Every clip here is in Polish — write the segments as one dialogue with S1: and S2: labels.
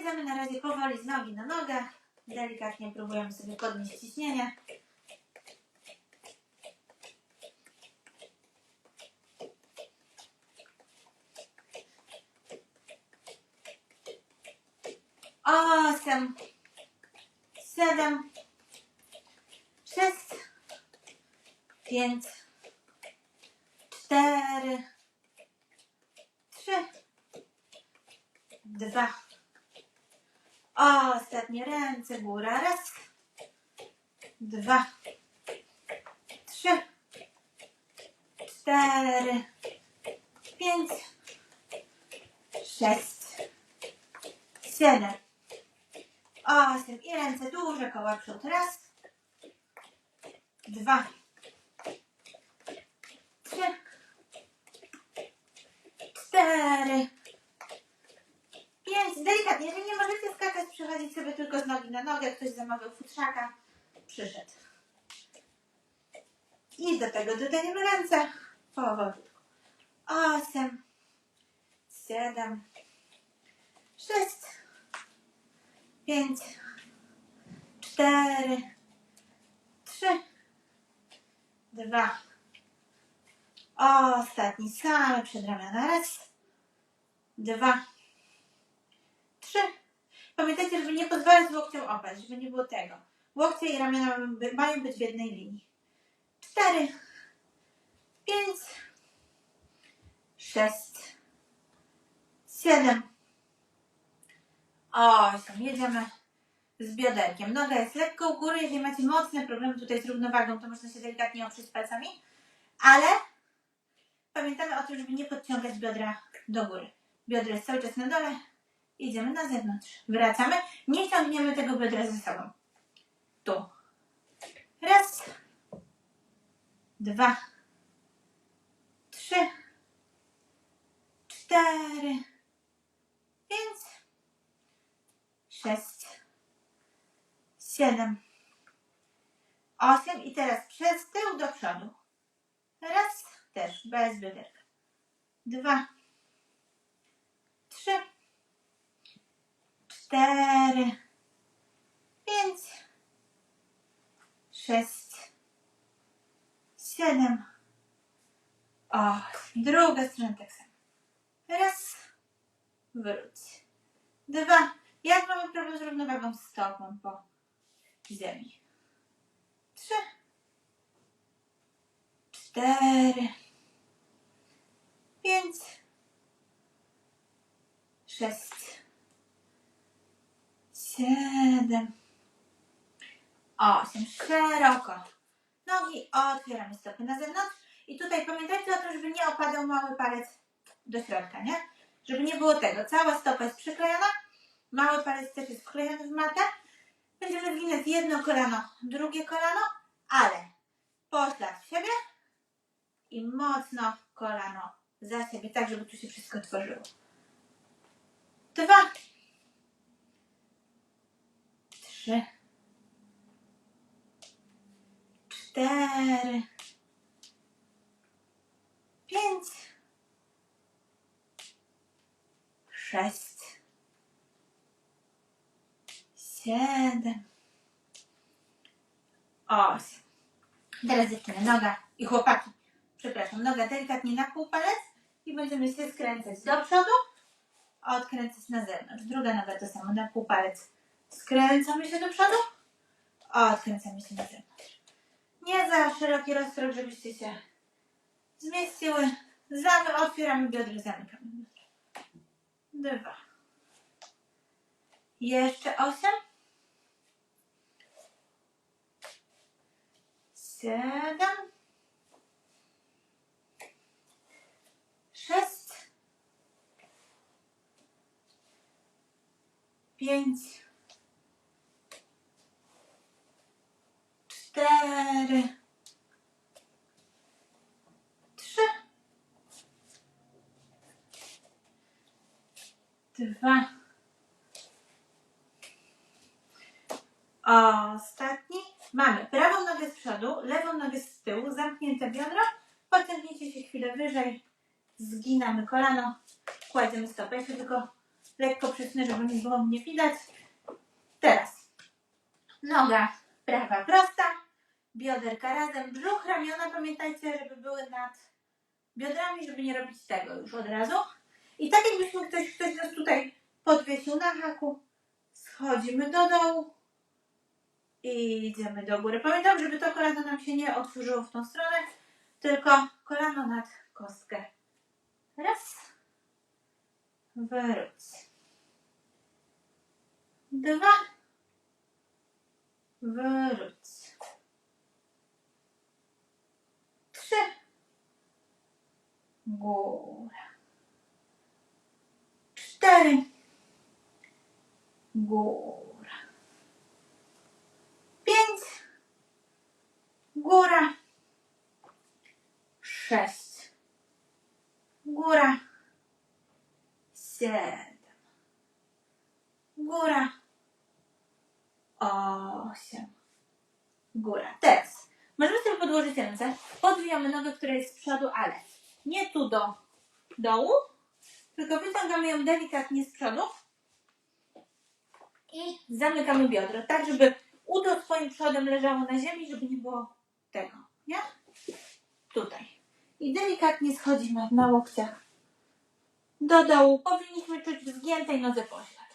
S1: Jedziemy na razie powoli z nogi na nogę. Delikatnie próbujemy sobie podnieść ciśnienie. Osiem, siedem, sześć, pięć, cztery, trzy, dwa. Góra. Raz, dwa, trzy, cztery, pięć, sześć, siedem, osiem. I ręce duże, koła przód. Raz, dwa, trzy, cztery, pięć. Delikatnie, jeżeli nie możecie skakać, przechodzić sobie tylko z nogi na nogę. Ktoś zamawiał futrzaka, przyszedł. I do tego dodajemy ręce powolutku. Osiem, siedem, sześć, pięć, cztery, trzy, dwa. Ostatni same przedramiona. Raz, dwa, trzy. Pamiętajcie, pozwalać łokciom opaść, żeby nie było tego. Łokcie i ramiona mają być w jednej linii. Cztery, pięć, sześć, siedem, osiem. Jedziemy z bioderkiem. Noga jest lekko u góry. Jeżeli macie mocne problemy tutaj z równowagą, to można się delikatnie oprzeć palcami, ale pamiętamy o tym, żeby nie podciągać biodra do góry. Biodro jest cały czas na dole, Idziemy na zewnątrz. Wracamy. Nie ciągniemy tego biodra ze sobą. Tu. Raz. Dwa. Trzy. Cztery. Pięć. Sześć. Siedem. Osiem. I teraz przez tył do przodu. Raz. Też bez bioderka. Dwa. Trzy cztery, pięć, sześć, siedem, osiem. Druga strona tak samo. Raz, wróć. Dwa. Jak mamy problem z równowagą stopą po ziemi? Trzy, cztery, pięć, sześć, siedem, osiem. Szeroko. Nogi otwieramy stopy na zewnątrz. I tutaj pamiętajcie o tym, żeby nie opadał mały palec do środka, nie? Żeby nie było tego. Cała stopa jest przyklejona. Mały palec też jest wklejony w matę. Będziemy ginąć jedno kolano, drugie kolano, ale poślad w siebie i mocno kolano za siebie, tak żeby tu się wszystko tworzyło. Dwa, trzy, cztery, pięć, sześć, siedem, osiem. Teraz dziewczyny, noga i chłopaki, przepraszam, noga delikatnie na pół palec i będziemy się skręcać do przodu, odkręcać na zewnątrz. Druga noga to samo, na pół palec. Skręcamy się do przodu, odkręcamy się na zewnątrz. Nie za szeroki rozkrok, żebyście się zmieściły. Zamy, otwieramy biodro, zamykamy. Dwa. Jeszcze osiem. Siedem. Sześć. Pięć. Cztery. Trzy. Dwa. Ostatni. Mamy prawą nogę z przodu, lewą nogę z tyłu, zamknięte biodro. Pociągnijcie się chwilę wyżej. Zginamy kolano. Kładziemy stopę. Ja się tylko lekko przesunę, żeby nie było mnie widać. Teraz noga prawa prosta, bioderka razem, brzuch, ramiona pamiętajcie, żeby były nad biodrami, żeby nie robić tego już od razu. I tak jakbyśmy ktoś, ktoś nas tutaj podwiesił na haku, schodzimy do dołu i idziemy do góry. Pamiętam, żeby to kolano nam się nie otworzyło w tą stronę, tylko kolano nad kostkę. Raz. Wróć. Dwa. Wróć. Trzy. Góra. Cztery. Góra. Pięć. Góra. Sześć. Góra. Siedem. Góra. Osiem. Góra. Teraz możemy sobie podłożyć ręce. Podwijamy nogę, która jest z przodu, ale nie tu do dołu, tylko wyciągamy ją delikatnie z przodu i zamykamy biodro, tak żeby udo swoim przodem leżało na ziemi, żeby nie było tego, nie? Tutaj. I delikatnie schodzimy na łokciach do dołu. Powinniśmy czuć w zgiętej nodze poślad.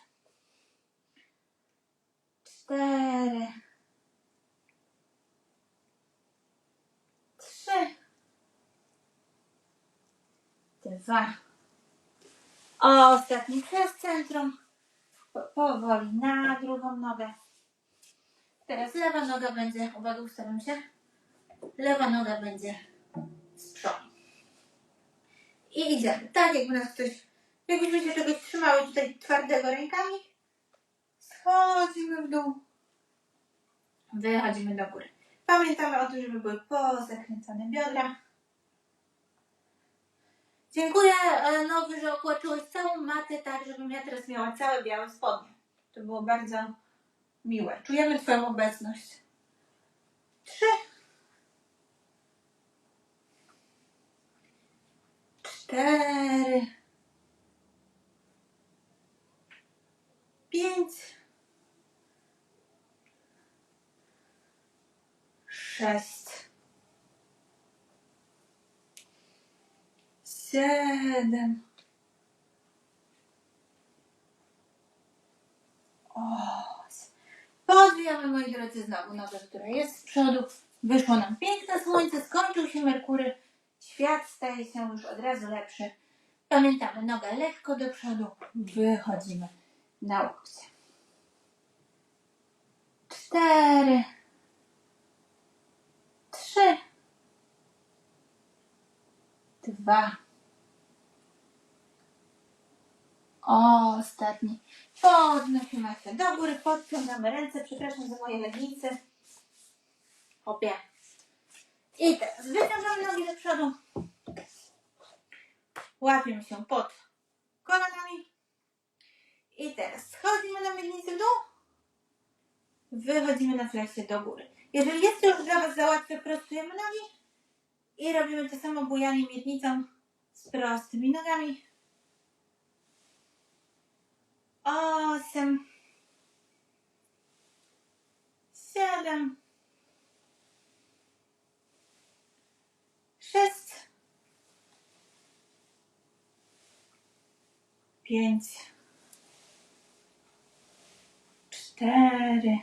S1: Cztery. Trzy. Dwa. Ostatni przez centrum. Po- Powoli na drugą nogę. Teraz lewa noga będzie, uwaga, ustawiam się. Lewa noga będzie z przodu. I idziemy. Tak jakby nas ktoś, jakbyśmy się czegoś trzymały tutaj twardego rękami. Schodzimy w dół. Wychodzimy do góry. Pamiętamy o tym, żeby były pozakręcone biodra. Dziękuję e, Nowy, że okłaczyłeś całą matę tak, żebym ja teraz miała całe białe spodnie. To było bardzo miłe. Czujemy Twoją obecność. Trzy. Cztery. Pięć. Sześć. Siedem. Osiem. Podwijamy, moi drodzy, znowu nogę, która jest z przodu. Wyszło nam piękne słońce, skończył się Merkury. Świat staje się już od razu lepszy. Pamiętamy, noga lekko do przodu. Wychodzimy na łokcie. Cztery. Trzy. Dwa. Ostatni. Podnosimy się do góry, podciągamy ręce. Przepraszam za moje leginsy. Opie. I teraz wyciągamy nogi do przodu. Łapiemy się pod kolanami. I teraz schodzimy na miednicę w dół. Wychodzimy na fleksie do góry. Jeżeli jest to już dla Was za łatwe, prostujemy nogi. I robimy to samo bujanie miednicą z prostymi nogami. Osiem. Siedem. Sześć. Pięć. Cztery.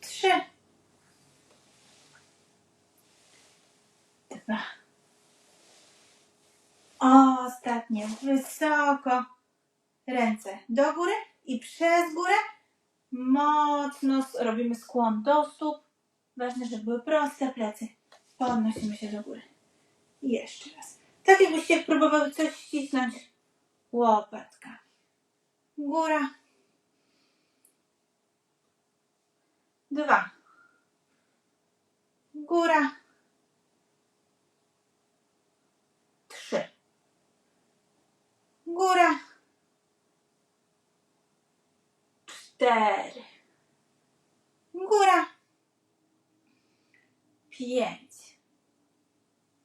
S1: Trzy. Dwa. Ostatnie. Wysoko. Ręce do góry i przez górę mocno robimy skłon do stóp. Ważne, żeby były proste plecy. Podnosimy się do góry. I jeszcze raz. Tak jakbyście próbowały coś ścisnąć łopatka. Góra. Dwa. Góra. Trzy. Góra. Cztery. Góra. Pięć.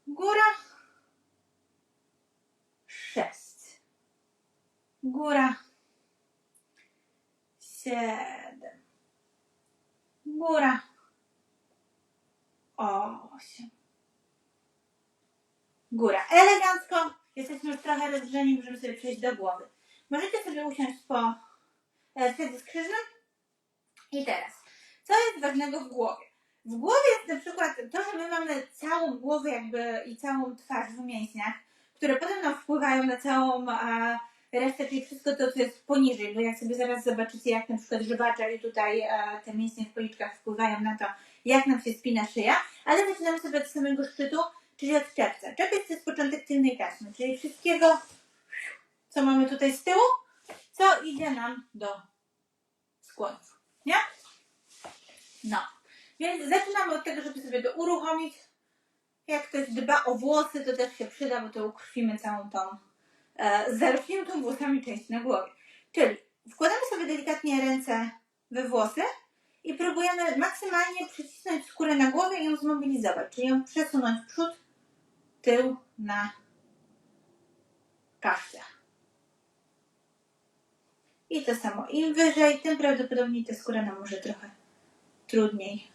S1: Góra. Sześć. Góra. Siedem. Góra. Osiem. Góra. Elegancko. Jesteśmy już trochę rozgrzeni, możemy sobie przejść do głowy. Możecie sobie usiąść po e, wtedy skrzyżnym. I teraz, co jest ważnego w głowie? W głowie jest na przykład to, że my mamy całą głowę jakby i całą twarz w mięśniach, które potem nam wpływają na całą a, resztę, czyli wszystko to, co jest poniżej, bo jak sobie zaraz zobaczycie, jak na przykład żywacza i tutaj a, te mięśnie w policzkach wpływają na to, jak nam się spina szyja, ale zaczynamy sobie od samego szczytu, czyli od czerwca. Czerwiec to jest początek tylnej taśmy, czyli wszystkiego, co mamy tutaj z tyłu, co idzie nam do skłonów, nie? No, więc zaczynamy od tego, żeby sobie to uruchomić. Jak ktoś dba o włosy, to też się przyda, bo to ukrwimy całą tą e, zarośniętą włosami część na głowie. Czyli wkładamy sobie delikatnie ręce we włosy i próbujemy maksymalnie przycisnąć skórę na głowie i ją zmobilizować, czyli ją przesunąć w przód, tył na kaszce. I to samo. Im wyżej, tym prawdopodobniej ta skóra nam może trochę trudniej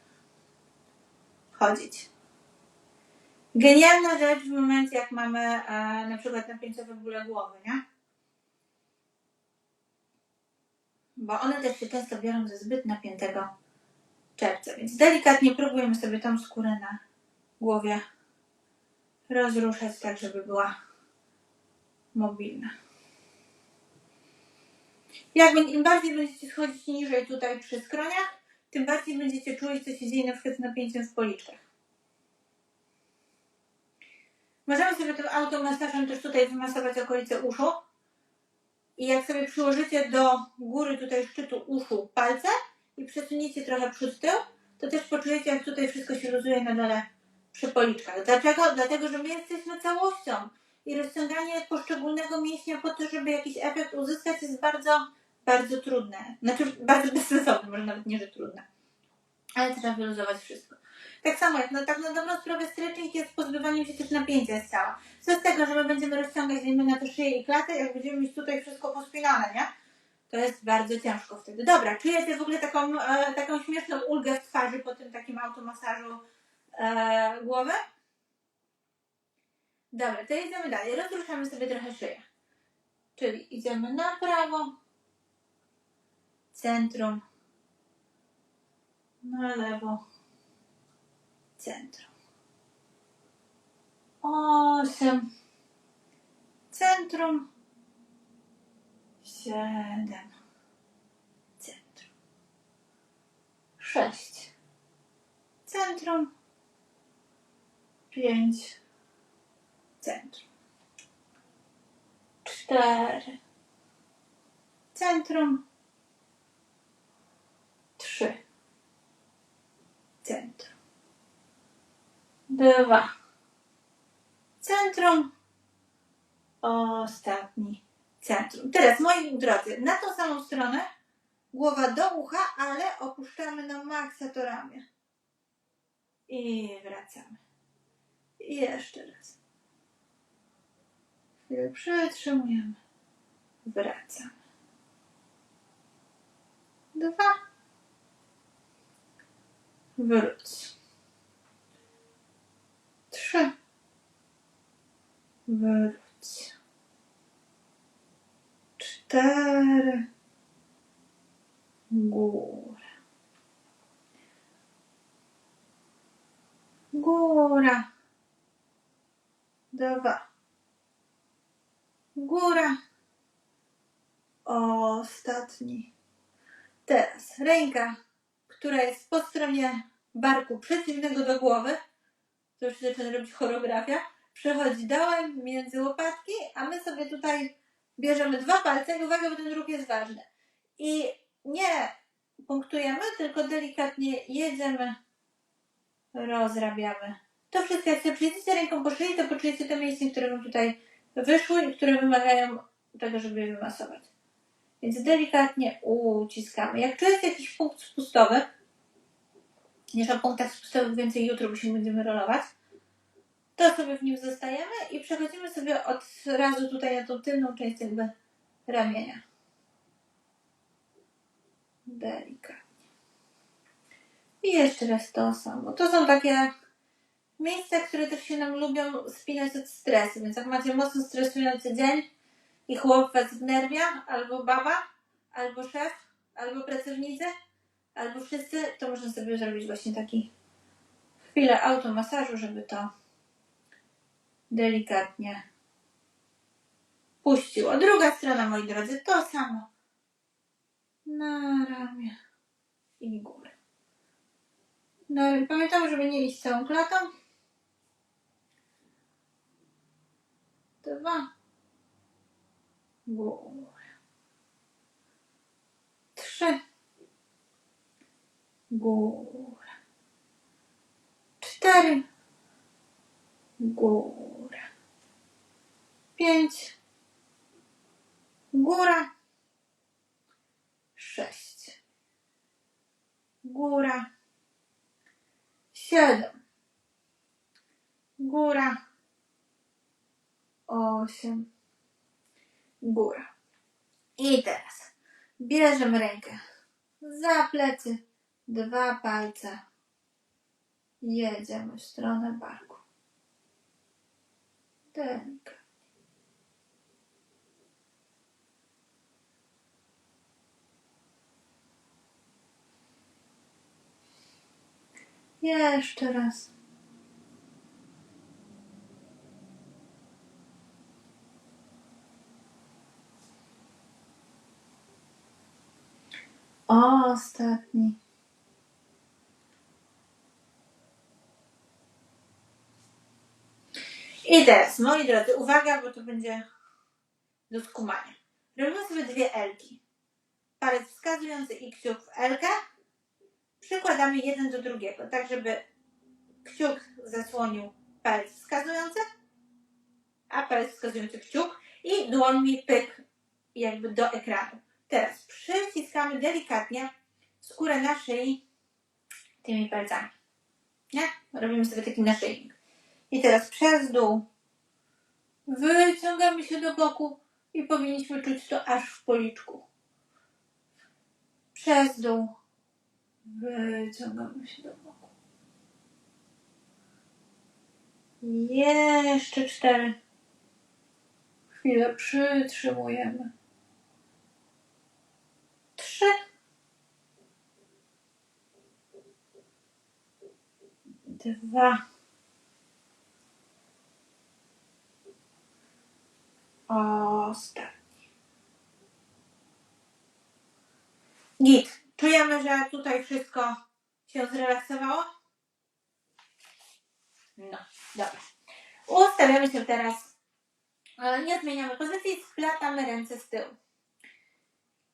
S1: chodzić. Genialna rzecz w momencie, jak mamy e, na przykład napięciowe bóle głowy, nie? Bo one też się często biorą ze zbyt napiętego czerwca, więc delikatnie próbujemy sobie tą skórę na głowie rozruszać tak, żeby była mobilna. Jak im bardziej będziecie schodzić niżej tutaj przy skroniach, tym bardziej będziecie czuć, co się dzieje na przykład z napięciem w policzkach. Możemy sobie tym automasażem też tutaj wymasować okolice uszu. I jak sobie przyłożycie do góry tutaj szczytu uszu palce i przesuniecie trochę przód tył, to też poczujecie, jak tutaj wszystko się luzuje na dole przy policzkach. Dlaczego? Dlatego, że my jesteśmy całością i rozciąganie poszczególnego mięśnia po to, żeby jakiś efekt uzyskać jest bardzo, bardzo trudne. Znaczy bardzo bezsensowne, może nawet nie, że trudne. Ale trzeba wyluzować wszystko. Tak samo jak no, tak na dobrą sprawę stretching jest pozbywaniem się też napięcia z ciała. Co z tego, że my będziemy rozciągać dajmy na to szyję i klatę, jak będziemy mieć tutaj wszystko pospinane, nie? To jest bardzo ciężko wtedy. Dobra, czujecie w ogóle taką, e, taką śmieszną ulgę w twarzy po tym takim automasażu e, głowy? Dobra, to idziemy dalej. Rozruszamy sobie trochę szyję. Czyli idziemy na prawo, centrum, na lewo, centrum. Osiem, centrum, siedem, centrum, sześć, centrum, pięć, centrum, cztery, centrum, trzy, centrum, dwa, centrum, ostatni, centrum. Teraz, moi drodzy, na tą samą stronę głowa do ucha, ale opuszczamy na maksa to ramię. I wracamy. I jeszcze raz. Chwilę przytrzymujemy. Wracamy. Dwa. Wróć. Trzy. Wróć. Cztery. Góra. Góra. Dwa. Góra. Ostatni. Teraz ręka, która jest po stronie barku przeciwnego do głowy. To już zaczyna robić choreografia. Przechodzi dołem między łopatki, a my sobie tutaj bierzemy dwa palce i uwaga, bo ten ruch jest ważny. I nie punktujemy, tylko delikatnie jedziemy, rozrabiamy. To wszystko, jak sobie przyjdziecie ręką po to poczujecie te mięśnie, które wam tutaj wyszły i które wymagają tego, żeby je wymasować. Więc delikatnie uciskamy. Jak czujecie jakiś punkt spustowy, niż o punktach spustowych więcej jutro, bo się będziemy rolować, to sobie w nim zostajemy i przechodzimy sobie od razu tutaj na tą tylną część jakby ramienia. Delikatnie. I jeszcze raz to samo. To są takie miejsca, które też się nam lubią spinać od stresu. Więc jak macie mocno stresujący dzień i chłop was albo baba, albo szef, albo pracownicy, albo wszyscy, to można sobie zrobić właśnie taki chwilę automasażu, żeby to delikatnie puściło. Druga strona, moi drodzy, to samo. Na ramię i górę. No pamiętam, żeby nie iść całą klatą. Dwa. Górę. Trzy. Górę. Cztery. Górę. Pięć. Góra. Sześć. Góra. Siedem. Góra. Osiem. Góra. I teraz bierzemy rękę za plecy, dwa palce. Jedziemy w stronę barku. Delikatnie. Jeszcze raz. Ostatni. I teraz, moi drodzy, uwaga, bo to będzie do skumania. Robimy sobie dwie elki. Palec wskazujący i kciuk w elkę. Przykładamy jeden do drugiego, tak żeby kciuk zasłonił palec wskazujący, a palec wskazujący kciuk i dłońmi pyk jakby do ekranu. Teraz przyciskamy delikatnie skórę na szyi tymi palcami. Nie? Robimy sobie taki naszyjnik. I teraz przez dół wyciągamy się do boku i powinniśmy czuć to aż w policzku. Przez dół wyciągamy się do boku. Jeszcze cztery. Chwilę przytrzymujemy. Trzy. Dwa. Ostatni. Git. Czujemy, że tutaj wszystko się zrelaksowało? No, dobra. Ustawiamy się teraz. e, Nie zmieniamy pozycji, splatamy ręce z tyłu.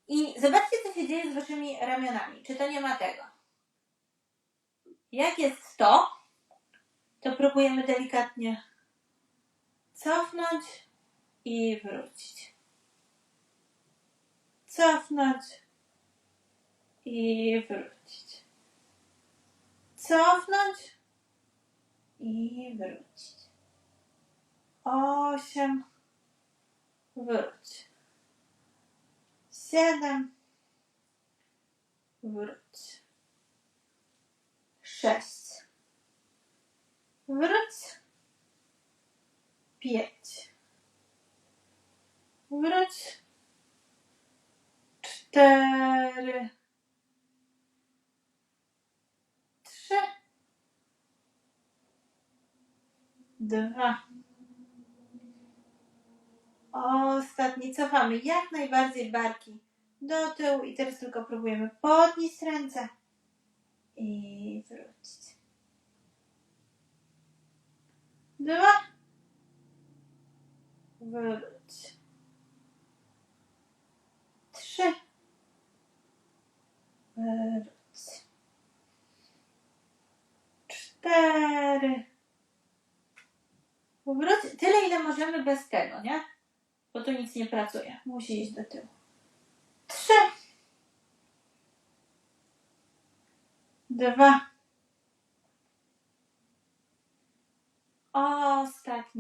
S1: I zobaczcie, co się dzieje z waszymi ramionami. Czy to nie ma tego? Jak jest to, to próbujemy delikatnie cofnąć i wrócić. Cofnąć i wrócić. Cofnąć i wrócić. Osiem. Wróć. Siedem. Wróć. Sześć. Wróć. Pięć. Wróć. Cztery. Trzy. Dwa. Ostatni. Cofamy jak najbardziej barki do tyłu i teraz tylko próbujemy podnieść ręce i wrócić. Dwa. Wróć. Trzy. Wróć. Cztery. Wróć. Tyle, ile możemy bez tego, nie? Bo tu nic nie pracuje. Musi iść do tyłu. Trzy. Dwa.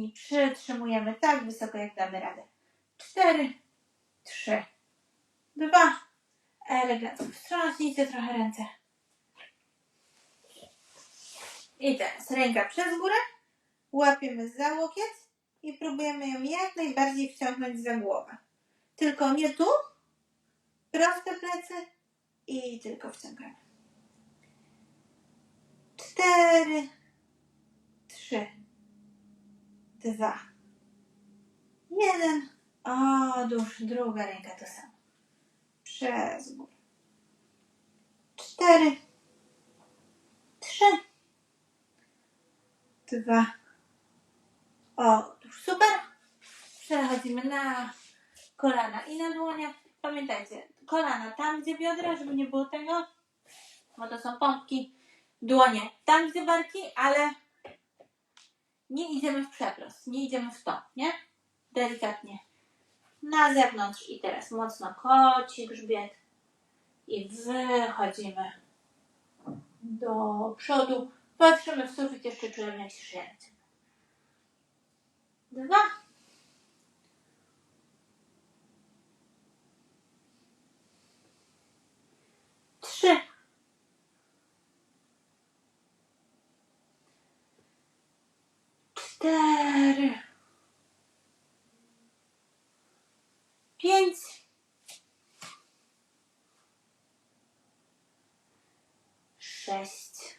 S1: Ostatni. Przytrzymujemy tak wysoko, jak damy radę. Cztery. trzy, dwa. Elegancko. Wstrząśnijcie trochę ręce. I teraz ręka przez górę. Łapiemy za łokieć i próbujemy ją jak najbardziej wciągnąć za głowę. Tylko nie tu. Proste plecy i tylko wciągamy. Cztery, trzy, dwa, jeden. Odłóż, druga ręka to samo. Przez górę. Cztery, trzy, dwa. Odłóż. Super. Przechodzimy na kolana i na dłonie. Pamiętajcie, kolana tam, gdzie biodra, żeby nie było tego, bo to są pompki. Dłonie tam, gdzie barki, ale nie idziemy w przeprost, nie idziemy w to, nie? Delikatnie. Na zewnątrz i teraz mocno koci grzbiet i wychodzimy do przodu. Patrzymy w sufit, jeszcze czujemy jak się ręce. Dwa. Trzy. Cztery. Pięć. Sześć.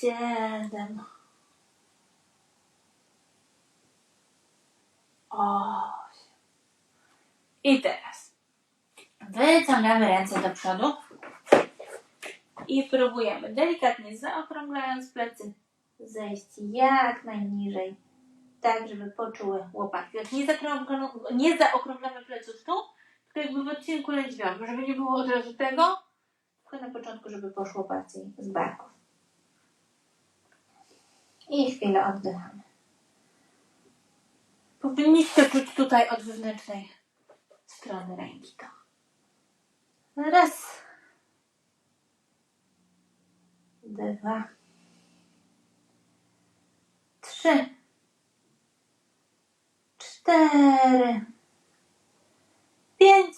S1: Siedem. Osiem. I teraz wyciągamy ręce do przodu i próbujemy delikatnie zaokrąglając plecy zejść jak najniżej, tak żeby poczuły łopatki. Jak nie, nie zaokrąglamy pleców tu, tylko jakby w odcinku lędźwiowym, żeby nie było od razu tego, tylko na początku, żeby poszło bardziej z barków. I chwilę oddychamy. Powinniście czuć tutaj od wewnętrznej strony ręki to. Raz. Dwa. Trzy. Cztery. Pięć.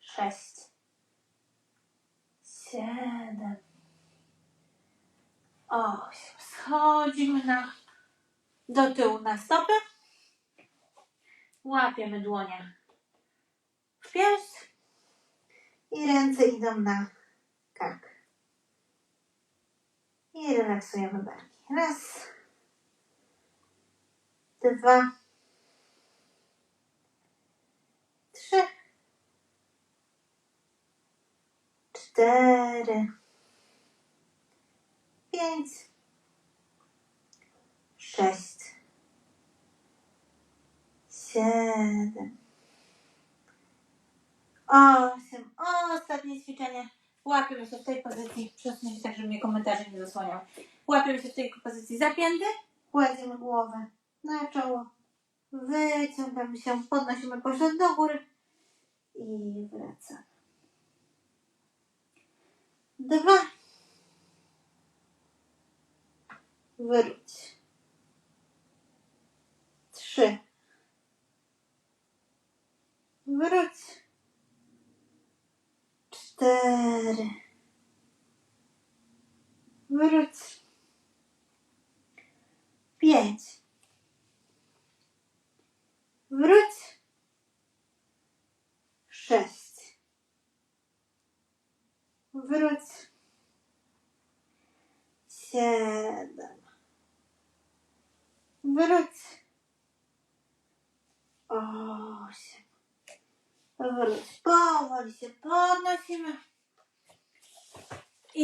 S1: Sześć. Siedem. Osiem. Schodzimy na, do tyłu na stopy. Łapiemy dłonie w pierś i ręce idą na kark. I relaksujemy barki. Raz, dwa, trzy, cztery, pięć, sześć, siedem, osiem. Ostatnie ćwiczenie. Łapiemy się w tej pozycji. Przesunę się tak, żeby mnie komentarze nie zasłaniał. Łapiemy się w tej pozycji zapięty. Kładziemy głowę na czoło. Wyciągamy się, podnosimy poślad do góry i wracamy. Dwa. Wróć. Trzy. Wróć. Cztery. Wróć. Pięć. Wróć. Sześć. Wróć. Siedem. Wróć. Osiem. Wróć. Powoli się podnosimy.